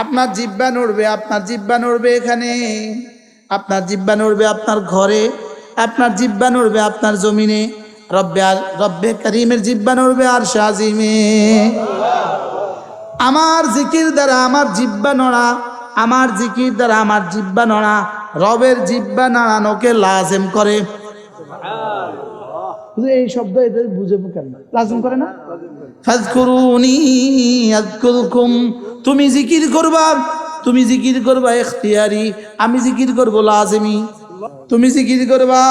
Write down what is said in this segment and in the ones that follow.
আপনার জিব্বা নড়বে আপনার জিব্বা নড়বে এখানে। আপনার জিব্বা নড়বে আপনার ঘরে আপনার জিব্বা নড়বে আপনার জমিনে। রব্বে রব্বে করিমের জিব্বা নড়বে আর শাহিমে আমার জিকির দ্বারা আমার জিব্বা নড়া আমার জিকির দ্বারা আমার জিব্বা নড়া রবের জিব্বা নাড়ানোকে লাজেম করে। এই শব্দ এদের বুঝে কেন? লাজেম করে না? তুমি জিকির করবা, তুমি জিকির করবা এখতিয়ারি আমি জিকির করব লাজমি। তুমি জিকির করবা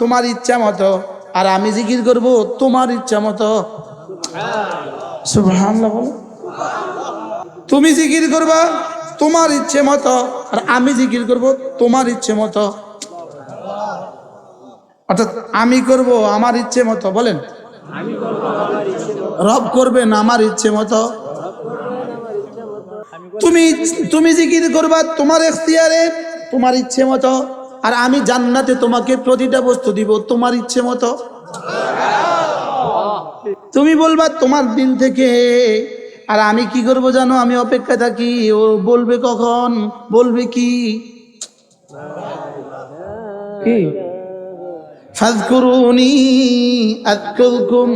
তোমার ইচ্ছা মতো, আর আমি জিকির করব তোমার ইচ্ছা মতো। তুমি জিকির করবা তোমার ইচ্ছে মতো, আর আমি জিকির করব তোমার ইচ্ছে মতো। অর্থাৎ আমি করব আমার ইচ্ছে মতো, বলেন। রব করবেন আমার ইচ্ছে মতো। তুমি তুমি জিকির করবা তোমার এখতিয়ারে, তোমার ইচ্ছে মতো। আর আমি জান্নাতে তোমাকে প্রতিটা বস্তু দিব তোমার ইচ্ছে মতো। তুমি বলবা তোমার দিন থেকে, আর আমি কি করব জানো? আমি অপেক্ষা থাকি। ও বলবে কখন? বলবে কি? কি? ফাজকুরুনি আযকুরকুম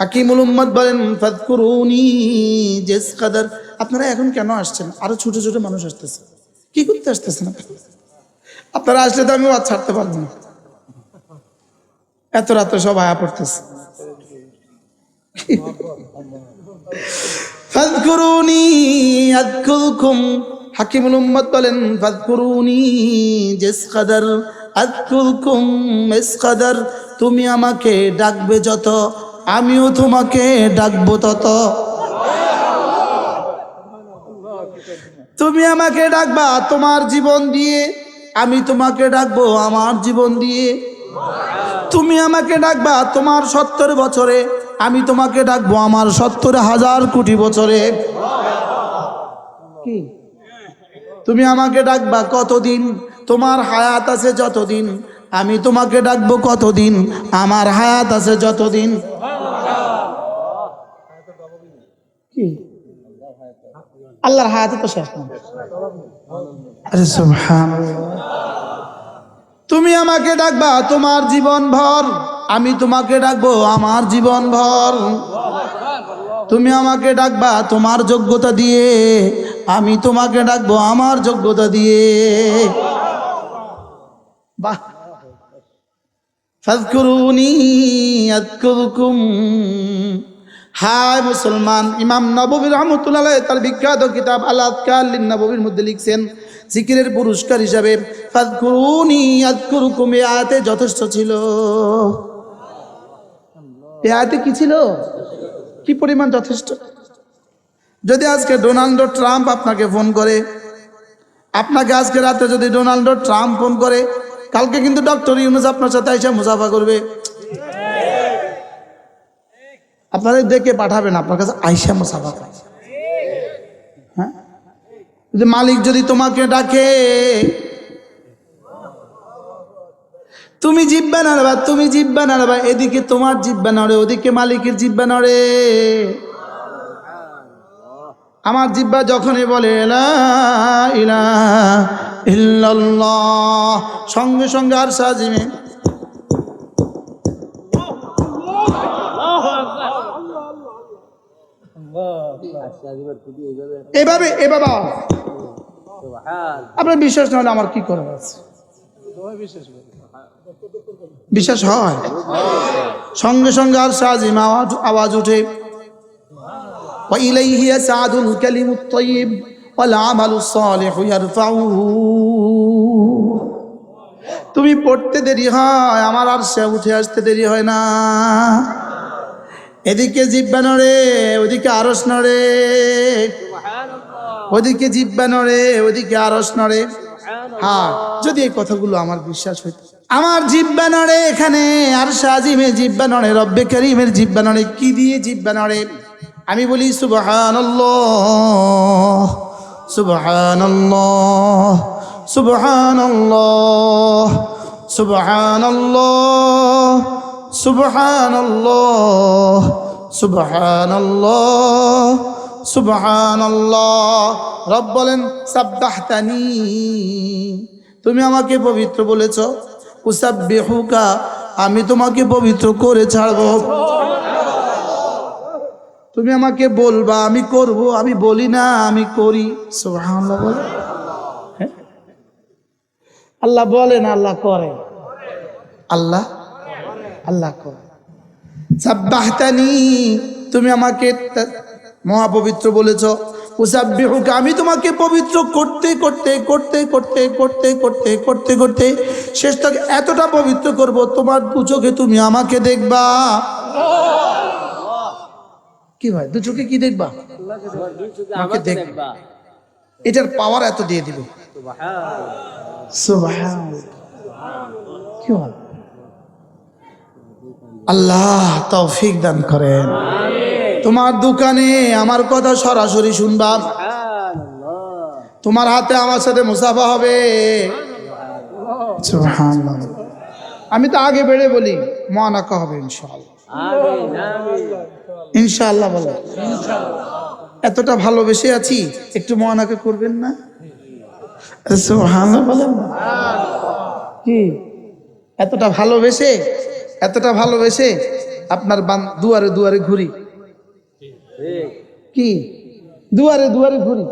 হাকিমুল উম্মত বলেন, ফাজকুরুনি জেস কাদার। আপনারা এখন কেন আসছেন? আরও ছোট ছোট মানুষ আসতেছে। কি করতে আসতেছেন আপনারা? আসলে তো আমি আর ছাড়তে পারব না। এত রাত্রে সব আয়া পড়তেছে। ফাজকুরুনি আযকুরকুম হাকিমুল উম্মত বলেন, ফাজকুরুনি জেস কাদার। কাদার তুমি আমাকে ডাকবে যত, আমিও তোমাকে ডাকবো তত। তুমি আমাকে ডাকবা তোমার জীবন দিয়ে, আমি তোমাকে ডাকবো আমার জীবন দিয়ে। তুমি আমাকে ডাকবা তোমার সত্তর বছরে, আমি তোমাকে ডাকবো আমার সত্তর হাজার কোটি বছরে। তুমি আমাকে ডাকবা কতদিন? তোমার হায়াত আছে যতদিন, আমি তোমাকে ডাকবো কতদিন, আমার হায়াত আছে যতদিন। আল্লাহর তো শেষ আরে তুমি আমাকে ডাকবা, তোমার জীবন ভর, আমি তোমাকে ডাকবো, আমার জীবন ভর। তুমি আমাকে ডাকবা, তোমার যোগ্যতা দিয়ে, আমি তোমাকে ডাকবো, আমার যোগ্যতা দিয়ে। বাহ। মুসলমান, ইমাম তার বিখ্যাত মধ্যে লিখছেন পুরস্কার হিসাবে যথেষ্ট ছিল। কি ছিল? কি পরিমাণ যথেষ্ট? যদি আজকে ডোনাল্ডো ট্রাম্প আপনাকে ফোন করে, আপনাকে আজকে রাতে যদি ডোনাল্ডো ট্রাম্প ফোন করে কালকে কিন্তু ডক্টর ইউনুস আপনার সাথে এসে মুসাফা করবে। আপনাদের দেখে পাঠাবেন, আপনার কাছে আইসা মুসাফা হ্যাঁ? মালিক যদি তোমাকে ডাকে, তুমি জিব্বা নাড়বা, তুমি জিব্বা নাড়বা, এদিকে তোমার জিব্বা নড়ে, ওদিকে মালিকের জিব্বা নড়ে। আমার জিব্বা যখনই বলে সঙ্গে সঙ্গে আর সাজিমে এভাবে এভাবে আপনার বিশ্বাস না আমার কি করার আছে? বিশ্বাস হয়। সঙ্গে সঙ্গে আর সাজিম আওয়াজ আওয়াজ উঠে وإليه يسعد الكلم الطيب والعمل الصالح يرفعه তুমি পড়তে দেরি হয় আমার আর সে উঠে আসতে দেরি হয় না এদিকে জিব্বা নড়ে ওদিকে আরস নড়ে ওদিকে জিব্বা নড়ে ওদিকে আরস নড়ে হ্যাঁ যদি এই কথাগুলো আমার বিশ্বাস হইত আমার জিব্বা নড়ে এখানে আর সাজিমে জিব্বা নড়ে রব্বে করিমের জিব্বা নড়ে কি দিয়ে জিব্বা নড়ে আমি বলি, সুবহানাল্লাহ সুবহানাল্লাহ সুবহানাল্লাহ সুবহানাল্লাহ সুবহানাল্লাহ সুবহানাল্লাহ সুবহানাল্লাহ। রব বলেন, সাব্বাহতানি, তুমি আমাকে পবিত্র বলেছ। উসাব্বিহুকা, আমি তোমাকে পবিত্র করে ছাড়বো। তুমি আমাকে বলবা, আমি করব, আমি বলি না, আমি করি। সুবহানাল্লাহ বলে। হ্যাঁ? আল্লাহ বলেন আল্লাহ করে। আল্লাহ? আল্লাহ করে। সাব্বাহতানি, তুমি আমাকে মহাপবিত্র বলেছ। উসাব্বিহুকা, আমি তোমাকে পবিত্র করতে করতে করতে করতে করতে করতে করতে করতে শেষ তক এতটা পবিত্র করব, তোমার দু চোখে তুমি আমাকে দেখবা। কি ভাই? দু চোখে কি দেখবা? আমাকে দেখবা। এটার পাওয়ার এত দিয়ে দিবে। আল্লাহ তৌফিক দান করেন। তোমার দোকানে আমার কথা সরাসরি শুনবা। তোমার হাতে আমার সাথে মুসাফা হবে। আমি তো আগে বেড়ে বলি মহানাকা হবে ইনশাআল্লাহ। ইনশাআল্লাহ বলো এতটা ভালোবেসে আছি, একটু মহানাকে করবেন না? কি? এতটা ভালোবেসে এতটা ভালোবেসে আপনার দুয়ারে দুয়ারে ঘুরি। কি? দুয়ারে দুয়ারে ঘুরি।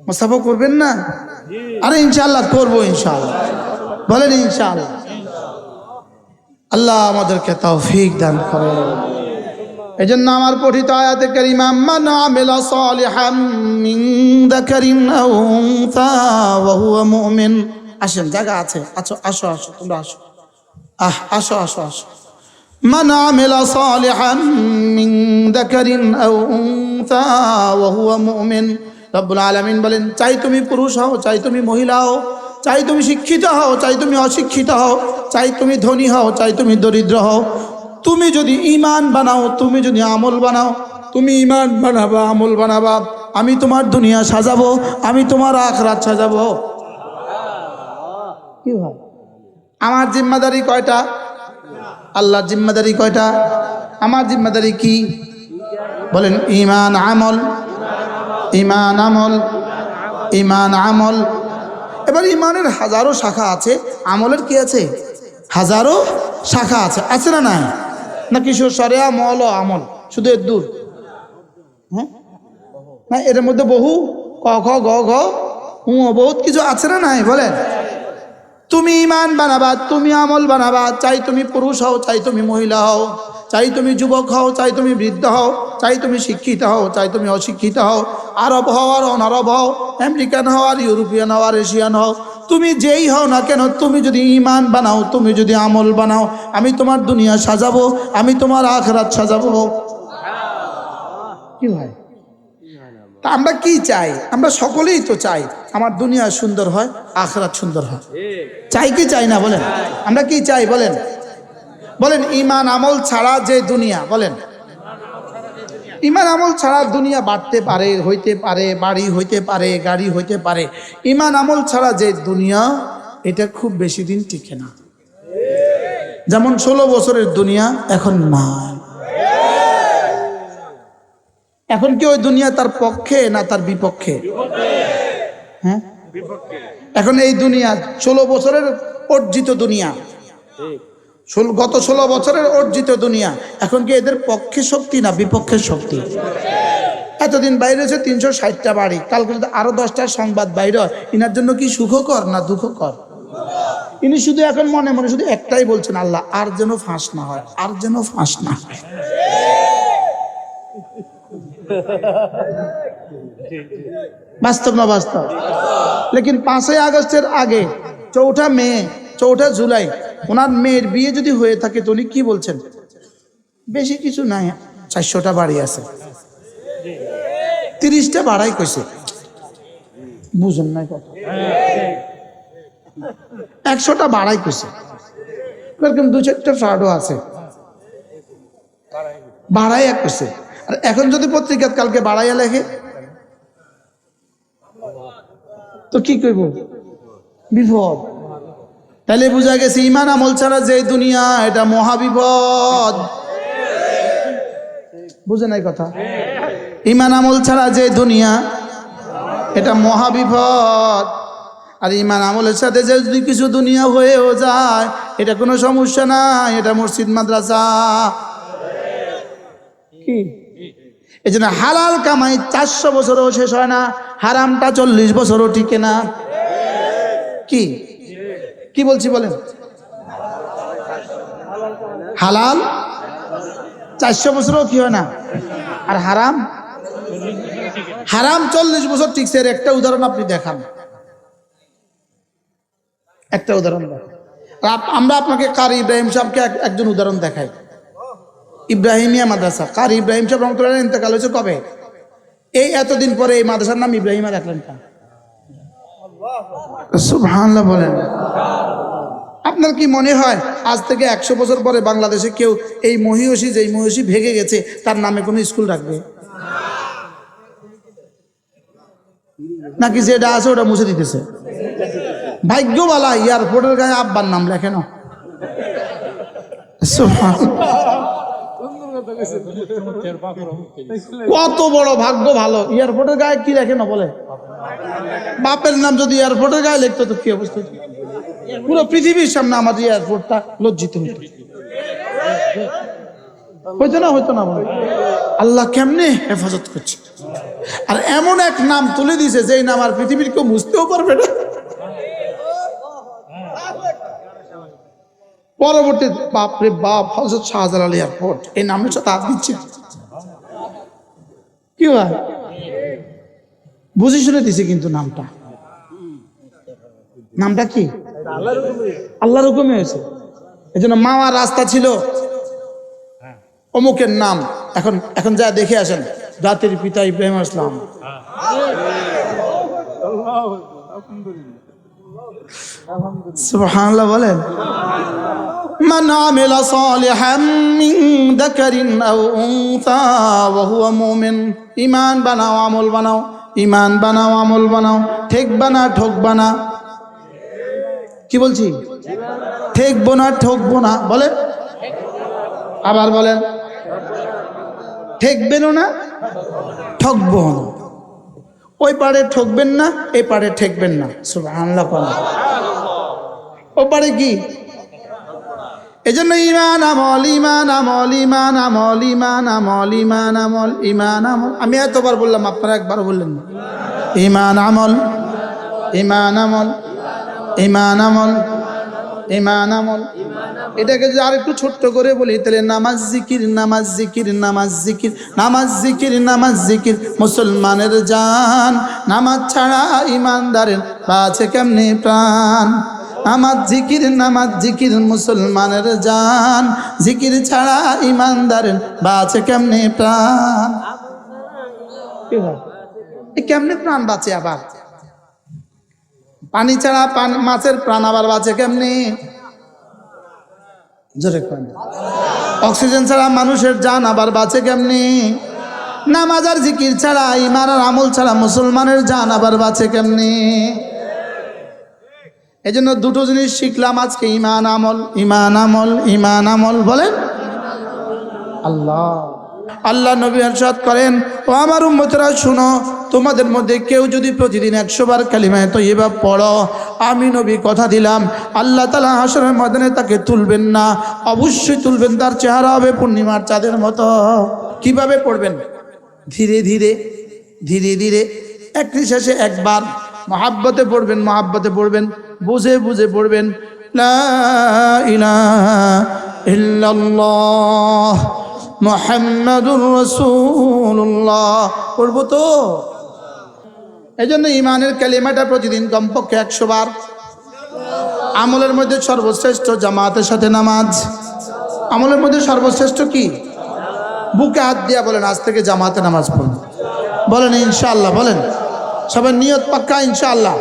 মোসাফা করবেন না? আরে ইনশাল্লাহ করব ইনশাল্লাহ বলেন ইনশাল্লাহ আল্লাহ আমাদেরকে তৌফিক দান করে এই জন্য আমার পঠিত আয়াতে কারিমা মান আমিলা সালিহাম মিন যাকারিন আও উনসা ওয়া হুয়া মুমিন আসেন জায়গা আছে আছো আসো আসো তোমরা আসো আহ আসো আসো আসো من عمل صالحا من ذكر أو أنثى وهو مؤمن রব্বুল আলামিন বলেন চাই তুমি পুরুষ হও চাই তুমি মহিলা হও চাই তুমি শিক্ষিত হও চাই তুমি অশিক্ষিত হও চাই তুমি ধনী হও চাই তুমি দরিদ্র হও তুমি যদি ইমান বানাও, তুমি যদি আমল বানাও, তুমি ইমান বানাবা, আমল বানাবা, আমি তোমার দুনিয়া সাজাবো, আমি তোমার আখরাত সাজাবো। কি আমার জিম্মাদারি কয়টা? আল্লাহর জিম্মাদারি কয়টা? আমার জিম্মাদারি কি? বলেন ইমান আমল ইমান আমল ইমান আমল। এবার ইমানের হাজারো শাখা আছে, আমলের কি আছে? হাজারো শাখা আছে আছে না নাই? না কিশোর সরে আমল ও আমল? শুধু এর দূর হ্যাঁ? না এর মধ্যে বহু ক, খ, গ, ঘ, উ বহুত কিছু আছে না নাই? বলেন। তুমি ইমান বানাবা, তুমি আমল বানাবা, চাই তুমি পুরুষ হও, চাই তুমি মহিলা হও, চাই তুমি যুবক হও, চাই তুমি বৃদ্ধ হও, চাই তুমি শিক্ষিত হও, চাই তুমি অশিক্ষিত হও, আরব হও আর অনারব হও, আমেরিকান হও আর ইউরোপিয়ান হও আর এশিয়ান হও তুমি যেই হও না কেন, তুমি যদি ইমান বানাও, তুমি যদি আমল বানাও, আমি তোমার দুনিয়া সাজাবো, আমি তোমার আখরাত সাজাবো। কি ভাই? তা আমরা কি চাই? আমরা সকলেই তো চাই আমার দুনিয়া সুন্দর হয়, আখরাত সুন্দর হয়। চাই কি চাই না বলেন? আমরা কি চাই বলেন? বলেন ইমান আমল ছাড়া যে দুনিয়া, বলেন। ইমান আমল ছাড়া দুনিয়া বাড়তে পারে হইতে পারে বাড়ি হইতে পারে গাড়ি হইতে পারে। ইমান আমল ছাড়া যে দুনিয়া এটা খুব বেশি দিন টিকে না। যেমন ষোলো বছরের দুনিয়া এখন নাই এখন কি ওই দুনিয়া তার পক্ষে না তার বিপক্ষে? হ্যাঁ? এখন এই দুনিয়া ষোলো বছরের অর্জিত দুনিয়া। গত ষোলো বছরের অর্জিত দুনিয়া। এখন কি এদের পক্ষে শক্তি না বিপক্ষের শক্তি? এতদিন বাইরে হচ্ছে তিনশো ষাটটা বাড়ি। কালকে যদি আরও দশটা সংবাদ বাইরে হয়, ইনার জন্য কি সুখকর না দুঃখকর? ইনি শুধু এখন মনে মনে শুধু একটাই বলছেন, আল্লাহ, আর যেন ফাঁস না হয়, আর যেন ফাঁস না হয়। বাস্তব না বাস্তব? লেকিন পাঁচই আগস্টের আগে, চৌঠা মে, চৌঠা জুলাই ওনার মেয়ের বিয়ে যদি হয়ে থাকে তো উনি কি বলছেন? বেশি কিছু নাই, চারশোটা বাড়ি আছে। তিরিশটা বাড়াই কইছে। বুঝেন নাই কথা। একশোটা বাড়াই কইছে। এরকম দু চারটা ফ্রাডও আছে। বাড়াই এক কইছে। আর এখন যদি পত্রিকা কালকে বাড়াইয়া লেখে, তো কি করব বিপদ। তাহলে বোঝা গেছে ইমান আমল ছাড়া যে দুনিয়া, এটা মহাবিপদ। বুঝে নাই কথা? ইমান আমল ছাড়া যে দুনিয়া, এটা মহাবিপদ। আর ইমান আমলের সাথে যে যদি কিছু দুনিয়া হয়েও যায়, এটা কোনো সমস্যা নাই, এটা মসজিদ, মাদ্রাসা। কি? এই জন্য হালাল কামাই চারশো বছরও শেষ হয় না, হারামটা চল্লিশ বছরও টিকে না। কি? কি বলছি বলেন? হালাল? চারশো বছরও কি হয় না? আর হারাম? হারাম চল্লিশ বছর টিকছে। এর একটা উদাহরণ আপনি দেখান। একটা উদাহরণ আমরা আপনাকে কারি ইব্রাহিম সাহেবকে একজন উদাহরণ দেখাই। ইব্রাহিমিয়া মাদ্রাসা। কারি ইব্রাহিম সাহেব রহমতুল্লাহ ইন্তেকাল হয়েছে কবে? এই এতদিন পরে এই মাদ্রাসার নাম ইব্রাহিমা রাখলেন কেন সুবহানাল্লাহ বলেন। আপনার কি মনে হয়, আজ থেকে একশো বছর পরে বাংলাদেশে কেউ এই মহিষী, যেই মহিষী ভেঙে গেছে, তার নামে কোনো স্কুল রাখবে? নাকি যেটা আছে ওটা মুছে দিতেছে? ভাগ্যবালা এয়ারপোর্টের গায়ে আব্বার নাম লেখে না। সুবহানাল্লাহ। কত বড় ভাগ্য ভালো। এয়ারপোর্টের গায়ে কি লেখে না বলে? বাপের নাম যদি এয়ারপোর্টের গায়ে লিখতো তো কি অবস্থা পুরো পৃথিবীর সামনে আমাদের এয়ারপোর্টটা লজ্জিত হইতো। হইতো না হইতো না বলে? আল্লাহ কেমনে হেফাজত করছে? আর এমন এক নাম তুলে দিছে যেই নাম আর পৃথিবীর কেউ বুঝতেও পারবে না। পরবর্তী বাপরে বাপ হজরত শাহজালাল এয়ারপোর্ট। এই নামের সাথে হাত দিচ্ছে। কি হয়? বুঝে শুনে দিছে কিন্তু নামটা। নামটা কি? আল্লাহর হুকুমে হয়েছে। এই জন্য মামার রাস্তা ছিল অমুকের নাম। এখন এখন যা দেখে আসেন, জাতির পিতা ইব্রাহিম আসলাম সুবহানাল্লাহ বলেন من عمل صالحا من ذكر أو أنثى وهو مؤمن ইমান বানাও আমল বানাও ইমান বানাও আমল বানাও ঠেক বানা ঠোক বানা কি বলছি ঠেকবো না ঠকবো না বলেন আবার বলেন ঠেকবেনও না ঠকবো না ওই পারে ঠকবেন না এই পারে ঠেকবেন না। আল্লাহ ও পারে কি? এজন্য ইমান আমল ইমান আমল ইমান আমল ইমান আমল ইমান আমল ইমান আমল। আমি এতবার বললাম, আপনারা একবার বললেন না। ইমান আমল ইমান আমল ইমান আমল। ইমান আমল। এটাকে যদি আর একটু ছোট্ট করে বলি তাহলে নামাজ জিকির নামাজ জিকির নামাজ জিকির নামাজ জিকির নামাজ জিকির মুসলমানের জান। নামাজ ছাড়া ইমানদারের বাঁচে কেমনি প্রাণ? নামাজ জিকির নামাজ জিকির মুসলমানের জান। জিকির ছাড়া ইমানদারের বাঁচে কেমনি প্রাণ? কেমনে প্রাণ বাঁচে আবার? পানি ছাড়া পান- মাছের প্রাণ আবার বাঁচে কেমনি? অক্সিজেন ছাড়া মানুষের জান আবার বাঁচে কেমনি? নামাজ আর জিকির ছাড়া ইমান আর আমল ছাড়া মুসলমানের জান আবার বাঁচে কেমনি? এই জন্য দুটো জিনিস শিখলাম আজকে ইমান আমল ইমান আমল ইমান আমল, বলেন? আল্লাহ। আল্লাহ নবী আরশাদ করেন, ও আমার উম্মতরা, শুনো, তোমাদের মধ্যে কেউ যদি প্রতিদিন একশো বার কালিমায় তৈবা পড়ো, আমি নবী কথা দিলাম, আল্লাহ তালা হাসরের ময়দানে তাকে তুলবেন না, অবশ্যই তুলবেন, তার চেহারা হবে পূর্ণিমার চাঁদের মতো। কীভাবে পড়বেন? ধীরে ধীরে ধীরে ধীরে, একটি শেষে একবার। মহাব্বতে পড়বেন মহাব্বতে পড়বেন, বুঝে বুঝে পড়বেন, লা ইলাহা ইল্লাল্লাহ। মোহাম্মদুর রসুল্লাহ। পড়ব তো? এই জন্য ইমানের কালিমাটা প্রতিদিন কমপক্ষে একশো বার। আমলের মধ্যে সর্বশ্রেষ্ঠ জামাতের সাথে নামাজ। আমলের মধ্যে সর্বশ্রেষ্ঠ কি? বুকে হাত দিয়া বলেন, আজ থেকে জামাতে নামাজ পড়ব। বলেন, ইনশাআল্লাহ। বলেন সবাই নিয়ত পাক্কা, ইনশাআল্লাহ।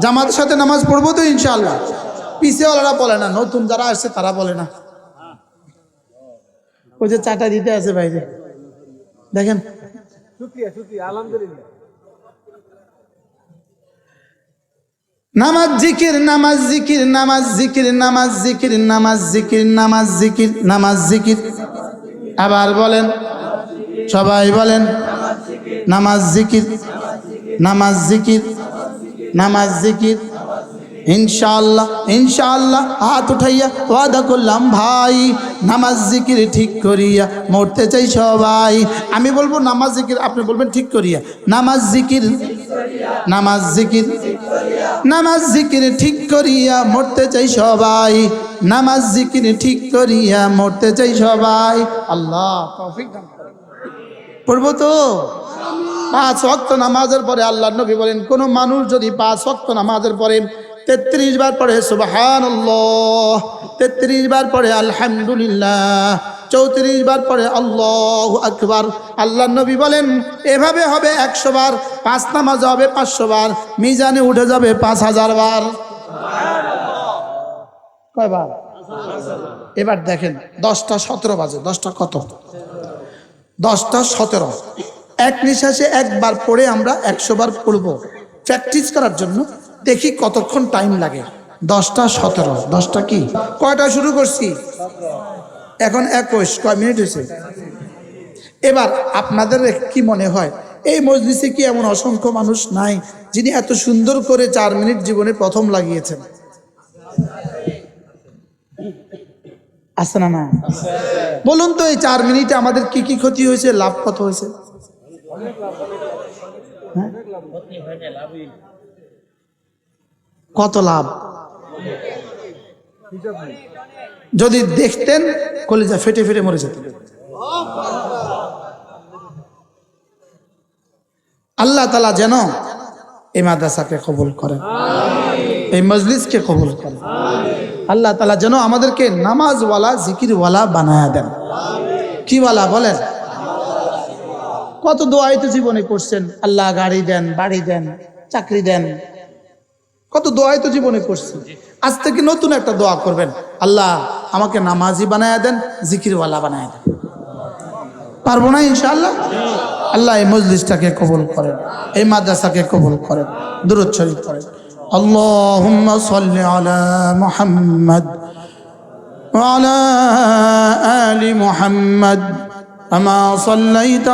জামাতের সাথে নামাজ পড়ব তো, ইনশাআল্লাহ? পিছেওয়ালারা বলে না, নতুন যারা আসছে তারা বলে না। ওই যে চাটা দিতে আছে বাইরে। দেখেন। নামাজ জিকির নামাজ জিকির নামাজ জিকির নামাজ জিকির নামাজ জিকির নামাজ জিকির নামাজ জিকির। আবার বলেন সবাই বলেন নামাজ জিকির নামাজ জিকির নামাজ জিকির। ইনশাআল্লাহ ইনশাআল্লাহ হাত উঠাইয়া ওয়াদা করলাম ভাই। নামাজ জিকির ঠিক করিয়া, মরতে চাই সবাই। আমি বলব নামাজ জিকির, আপনি বলবেন ঠিক করিয়া। নামাজ জিকির নামাজ জিকির নামাজ জিকির ঠিক করিয়া, মরতে চাই সবাই। নামাজ জিকির ঠিক করিয়া, মরতে চাই সবাই। আল্লাহ পড়ব তো? পাঁচ ওয়াক্ত নামাজের পরে আল্লাহ নবী বলেন, কোনো মানুষ যদি পাঁচ ওয়াক্ত নামাজের পরে তেত্রিশ বার পড়ে সুবাহান তেত্রিশ বার পরে আলহামদুলিল্লাহ। চৌত্রিশ বার পড়ে, আল্লাহ আকবার। আল্লাহ নবী বলেন, এভাবে হবে একশো বার, পাঁচ নামাজ হবে পাঁচশো বার, মিজানে উঠে যাবে পাঁচ হাজার বার। কয়বার? এবার দেখেন, দশটা সতেরো বাজে, দশটা কত? দশটা সতেরো। এক নিঃশ্বাসে একবার পড়ে আমরা একশো বার পড়ব। প্র্যাকটিস করার জন্য দেখি কতক্ষণ টাইম লাগে। দশটা সতেরো। দশটা কি? কয়টা শুরু করছি? এখন একুশ। কয় মিনিট হয়েছে? এবার আপনাদের কি মনে হয়, এই মজলিসে কি এমন অসংখ্য মানুষ নাই যিনি এত সুন্দর করে চার মিনিট জীবনে প্রথম লাগিয়েছেন? আছে না না বলুন তো, এই চার মিনিটে আমাদের কি কি ক্ষতি হয়েছে, লাভ কত হয়েছে? হ্যাঁ? কত লাভ? যদি দেখতেন, কলিজা ফেটে ফেটে মরে যেত। আল্লাহ তালা যেন এই মাদ্রাসাকে কবুল করেন, এই মজলিসকে কবুল করেন। আল্লাহ তালা যেন আমাদেরকে নামাজওয়ালা, জিকিরওয়ালা বানায়া দেন। কিওয়ালা বলেন? কত দোয়াই তো জীবনে করছেন। আল্লাহ গাড়ি দেন, বাড়ি দেন, চাকরি দেন। কত দোয়াই তো জীবনে করছেন আজ থেকে নতুন একটা দোয়া করবেন আল্লাহ আমাকে নামাজি বানায়া দেন জিকিরওয়ালা বানায়া দেন পারবো না ইনশাআল্লাহ আল্লাহ এই মজলিসটাকে কবুল করেন এই মাদ্রাসাকে কবুল করেন দূরত শরীফ করেন اللهم صل على محمد وعلى آل محمد كما صليت